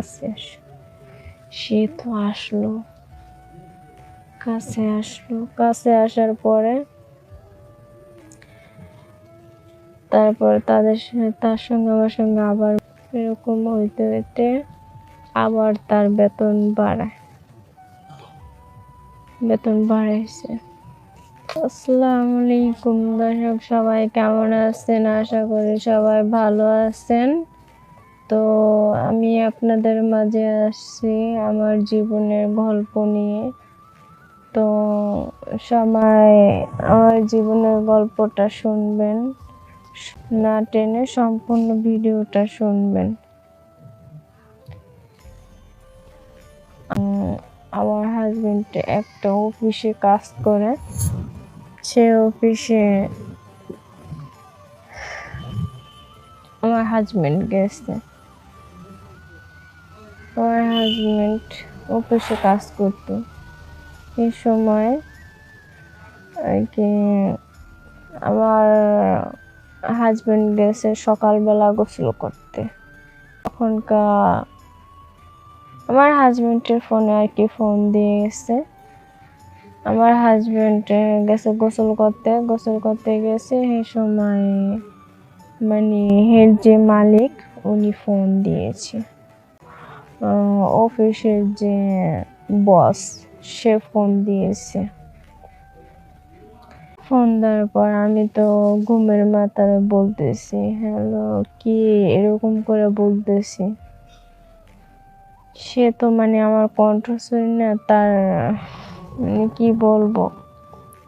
কাছে আসো সে তো আসলো। কাছে আসলো। কাছে আসার পরে তারপর তাদের তার সঙ্গে, আমার সঙ্গে আবার এরকম হইতে হইতে আবার তার বেতন বাড়ায়। বেতন বাড়াইছে। আসসালামু আলাইকুম দর্শক, সবাই কেমন আছেন? আশা করি সবাই ভালো আছেন। তো আমি আপনাদের মাঝে আসছি আমার জীবনের গল্প নিয়ে। তো সবাই আমার জীবনের গল্পটা শুনবেন, না টেনে সম্পূর্ণ ভিডিওটা শুনবেন। আমার হাজবেন্ড একটা অফিসে কাজ করে। সে অফিসে আমার হাজবেন্ড গেছে। আমার হাজবেন্ড অফিসে কাজ করতো। এই সময় আর কি আমার হাজবেন্ড গেছে সকালবেলা গোসল করতে। তখনকার আমার হাজবেন্ডের ফোনে আর কি ফোন দিয়ে গেছে। আমার হাজবেন্ড গেছে গোসল করতে। গোসল করতে গেছে সেই সময় মানে হেড যে মালিক, উনি ফোন দিয়েছে। অফিসের যে বস সে ফোন দিয়েছে। ফোন দেওয়ার পর আমি তো ঘুমের মাথায় বলতেছি হ্যালো কি এরকম করে বলতেছি? সে তো মানে আমার কণ্ঠস্বর না তার মানে কি বলব?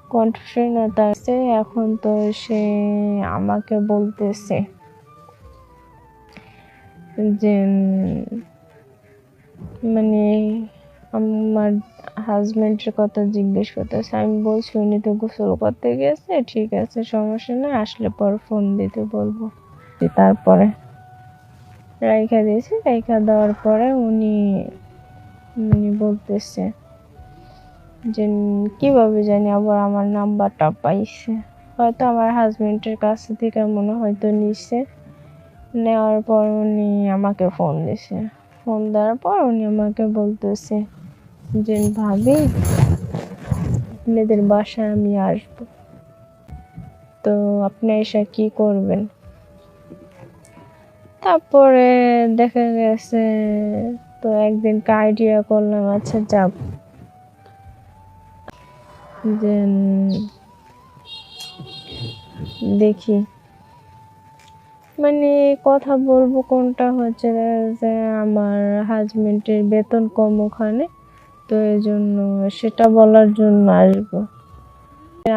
কণ্ঠস্বর না তার সে এখন তো সে আমাকে বলতেছে যে মানে আমার হাজবেন্ডের কথা জিজ্ঞেস করতেছে, আমি বলছি, উনি তো গোসল করতে গেছে, ঠিক আছে, সমস্যা নেই, আসলে পর ফোন দিতে বলব। তারপরে রাইখা দিয়েছি, রাইখা দেওয়ার পরে উনি উনি বলতেছে যে, কীভাবে জানি আবার আমার নাম্বারটা পাইছে? হয়তো আমার হাজবেন্ডের কাছ থেকে মনে হয়তো নিচ্ছে নেওয়ার পর উনি আমাকে ফোন দিছে। ফোন দেওয়ার পর উনি আমাকে বলতেছে, যে, ভাবি আপনাদের বাসায় আমি আসব। তো আপনি এসে কি করবেন? তারপরে দেখা গেছে, তো একদিন আইডিয়া করলাম আচ্ছা যাব দেখি মানে কথা বলব কোনটা হচ্ছে যে আমার হাজবেন্ডের বেতন কম ওখানে, তো এই জন্য সেটা বলার জন্য আসব।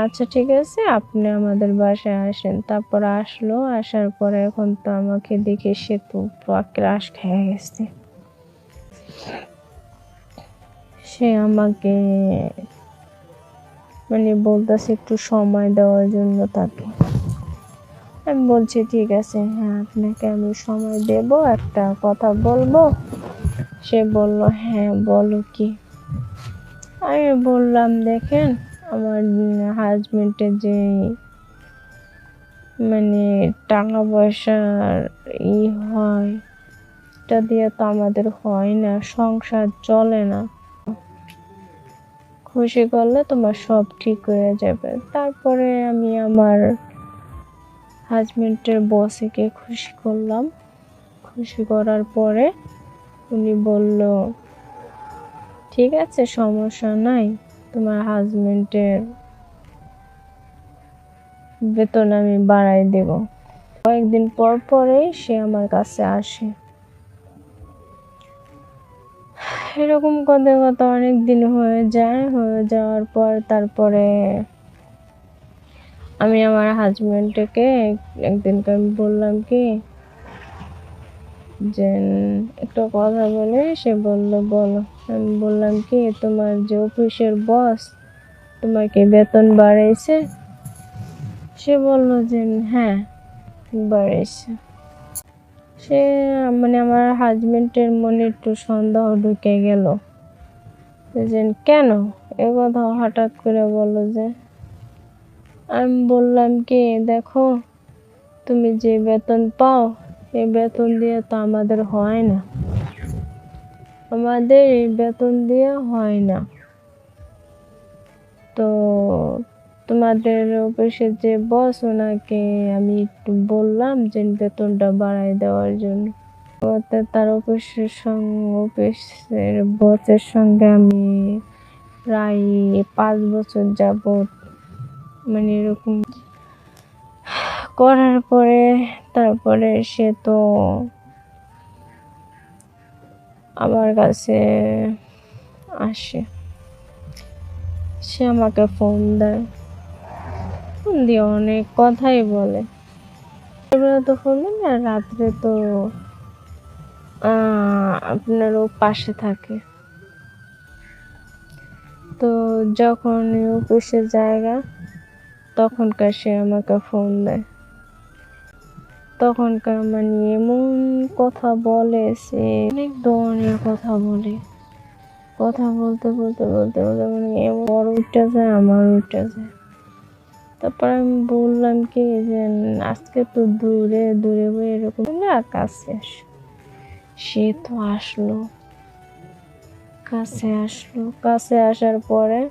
আচ্ছা ঠিক আছে, আপনি আমাদের বাসায় আসেন। তারপর আসলো, আসার পরে এখন তো আমাকে দেখে সে তো ক্রাশ খেয়ে গেছে। সে আমাকে মানে বলতেছে একটু সময় দেওয়ার জন্য তাকে। আমি বলছি, ঠিক আছে হ্যাঁ আপনাকে আমি সময় দেব, একটা কথা বলব? সে বলল হ্যাঁ বলো কি? আমি বললাম, দেখেন, আমার হাজবেন্ডের যে মানে টাকা পয়সার ই হয়, এটা দিয়ে তো আমাদের হয় না, সংসার চলে না। খুশি করলে তোমার সব ঠিক হয়ে যাবে। তারপরে আমি আমার হাজবেন্ডের বসেকে খুশি করলাম। খুশি করার পরে উনি বলল, ঠিক আছে, সমস্যা নাই। তোমার হাজবেন্ডের বেতন আমি বাড়াই দেব। কয়েকদিন পর পরেই সে আমার কাছে আসে। এরকম কথা কথা অনেক দিন হয়ে যায়। হয়ে যাওয়ার পর তারপরে আমি আমার হাজবেন্ডকে একদিনকে আমি বললাম কি যে একটা কথা বলে সে বলল, বলো। আমি বললাম কি, তোমার যে অফিসের বস তোমাকে বেতন বাড়াইছে? সে বলল যে হ্যাঁ বাড়াইছে। সে মানে আমার হাজবেন্ডের মনে একটু সন্দেহ ঢুকে গেল। যে, কেন? এ কথা হঠাৎ করে বলল যে আমি বললাম কি, দেখো, তুমি যে বেতন পাও এই বেতন দিয়ে তো আমাদের হয় না। আমাদের এই বেতন দিয়ে হয় না। তো তোমাদের অফিসের যে বস, ওনাকে আমি একটু বললাম যে বেতনটা বাড়াই দেওয়ার জন্য। তার অফিসের সঙ্গে, অফিসের বসের সঙ্গে আমি প্রায় পাঁচ বছর যাবত মানে এরকম করার পরে তারপরে সে তো আমার কাছে আসে। সে আমাকে ফোন দেয়। ফোন দিয়ে অনেক কথাই বলে। তো ফোন দেয় না, রাত্রে তো আপনারও পাশে থাকে। তো যখন অফিসের জায়গা তখনকার সে আমাকে ফোন দেয়। তখনকার মানে এমন কথা বলে সে অনেক ধরনের কথা বলে। কথা বলতে বলতে বলতে বলতে মানে বড় উঠে যায়, আমার উঠে যায়। তারপর আমি বললাম কি যে, আজকে তো দূরে দূরে বই এরকম না, কাছে আস। সে তো আসলো। কাছে আসলো। কাছে আসার পরে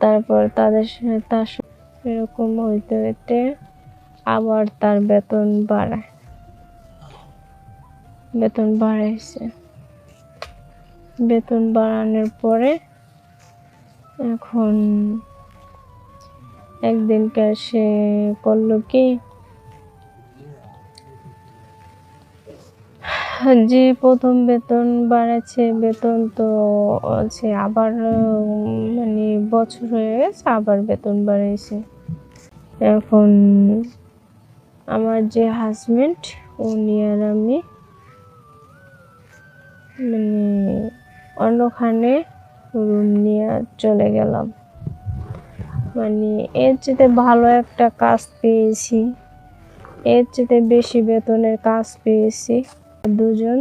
তারপর তাদের তার এরকম হইতে হইতে আবার তার বেতন বাড়ায়। বেতন বাড়াইছে। বেতন বাড়ানোর পরে এখন একদিনকার সে করল কি যে প্রথম বেতন বাড়াচ্ছে বেতন তো সে আবার মানে বছর হয়ে গেছে, আবার বেতন বাড়াইছে এখন আমার যে হাজবেন্ড উনি আর আমি মানে অন্যখানে রুম নিয়ে চলে গেলাম। মানে এর চেয়ে ভালো একটা কাজ পেয়েছি। এর চেয়ে বেশি বেতনের কাজ পেয়েছি। দুজন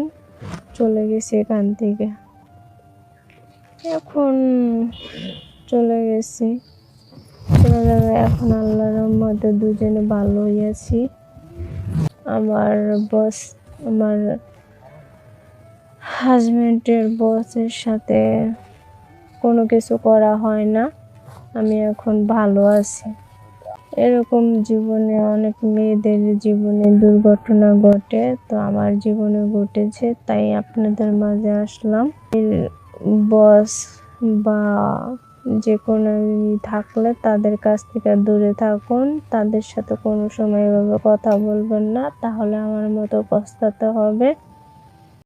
চলে গেছি এখান থেকে। এখন চলে গেছি। চলে যাবে এখন আল্লাহর মধ্যে দুজনে ভালোই আছি। আমার বস আমার হাজব্যান্ডের বসের সাথে কোনো কিছু করা হয় না। আমি এখন ভালো আছি। এরকম জীবনে অনেক মেয়েদের জীবনে দুর্ঘটনা ঘটে, তো আমার জীবনে ঘটেছে, তাই আপনাদের মাঝে আসলাম। বস বা যে কোনো থাকলে তাদের কাছ থেকে দূরে থাকুন, তাদের সাথে কোনো সময় এভাবে কথা বলবেন না, তাহলে আমার মতো পস্তাতে হবে।